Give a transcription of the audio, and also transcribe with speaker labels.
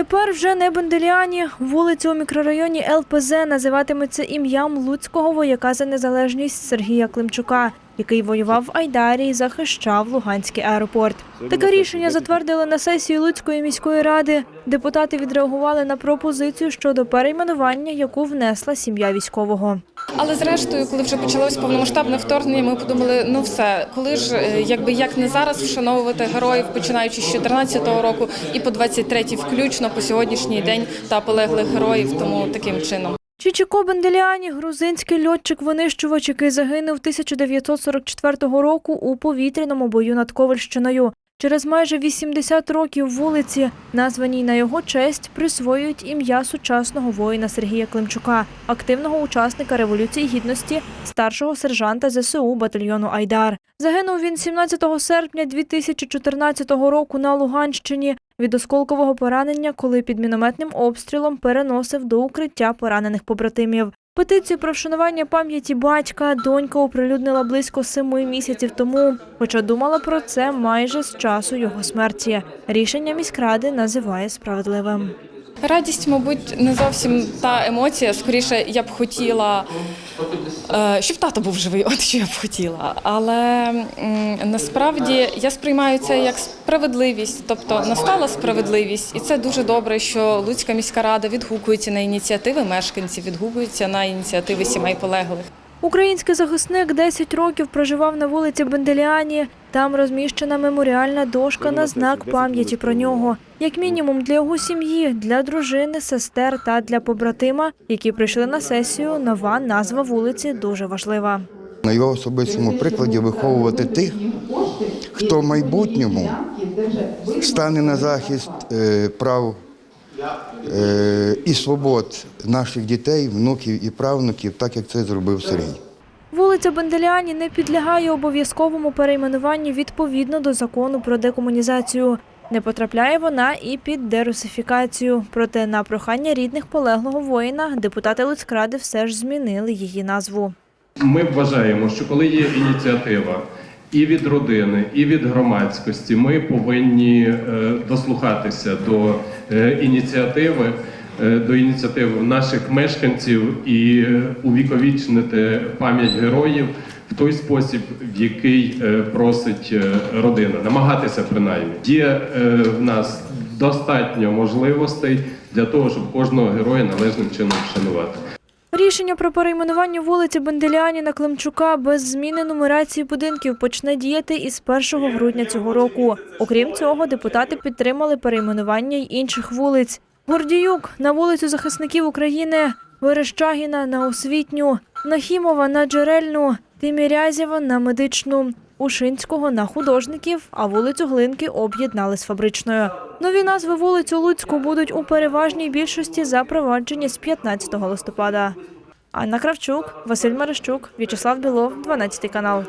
Speaker 1: Тепер вже не Бенделіані. Вулицю у мікрорайоні ЛПЗ називатиметься ім'ям луцького вояка за незалежність Сергія Климчука, який воював в Айдарі і захищав Луганський аеропорт. Таке рішення затвердили на сесії Луцької міської ради. Депутати відреагували на пропозицію щодо перейменування, яку внесла сім'я військового.
Speaker 2: Але зрештою, коли вже почалось повномасштабне вторгнення, ми подумали, ну все, коли ж е, якби як не зараз вшановувати героїв, починаючи з 14-го року і по 23-й включно по сьогоднішній день та полеглих героїв, тому таким чином.
Speaker 1: Чічіко Бенделіані – грузинський льотчик-винищувач, який загинув 1944 року у повітряному бою над Ковальщиною. Через майже 80 років вулиці, названій на його честь, присвоюють ім'я сучасного воїна Сергія Климчука, активного учасника Революції Гідності, старшого сержанта ЗСУ батальйону Айдар. Загинув він 17 серпня 2014 року на Луганщині від осколкового поранення, коли під мінометним обстрілом переносив до укриття поранених побратимів. Петицію про вшанування пам'яті батька донька оприлюднила близько семи місяців тому, хоча думала про це майже з часу його смерті. Рішення міськради називає справедливим.
Speaker 2: Радість, мабуть, не зовсім та емоція. Скоріше, я б хотіла, е, щоб тато був живий, от що я б хотіла. Але насправді я сприймаю це як справедливість, тобто настала справедливість, і це дуже добре, що Луцька міська рада відгукується на ініціативи мешканців, відгукується на ініціативи сімей полеглих.
Speaker 1: Український захисник 10 років проживав на вулиці Бенделіані. Там розміщена меморіальна дошка на знак пам'яті про нього. Як мінімум для його сім'ї, для дружини, сестер та для побратима, які прийшли на сесію. Нова назва вулиці дуже важлива.
Speaker 3: На його особистому прикладі виховувати тих, хто в майбутньому стане на захист е, прав е, і свобод наших дітей, внуків і правнуків, так як це зробив Сергій.
Speaker 1: Вулиця Бенделіані не підлягає обов'язковому перейменуванню відповідно до закону про декомунізацію. Не потрапляє вона і під дерусифікацію. Проте на прохання рідних полеглого воїна депутати Луцькради все ж змінили її назву.
Speaker 4: Ми вважаємо, що коли є ініціатива і від родини, і від громадськості, ми повинні е, дослухатися до е, ініціативи, до ініціатив наших мешканців і е, увіковічнити пам'ять героїв в той спосіб, в який е, просить е, родина, намагатися принаймні. Є е, в нас достатньо можливостей для того, щоб кожного героя належним чином вшанувати.
Speaker 1: Рішення про перейменування вулиці Бенделіані на Климчука без зміни нумерації будинків почне діяти із 1 грудня цього року. Окрім цього, депутати підтримали перейменування й інших вулиць. Гордіюк на вулицю захисників України, Верещагіна на освітню, Нахімова на джерельну, Тимірязєва на медичну. Ушинського на художників, а вулицю Глинки об'єднали з фабричною. Нові назви вулиць у Луцьку будуть у переважній більшості запроваджені з 15 листопада. Анна Кравчук, Василь Марищук, В'ячеслав Білов, 12 канал.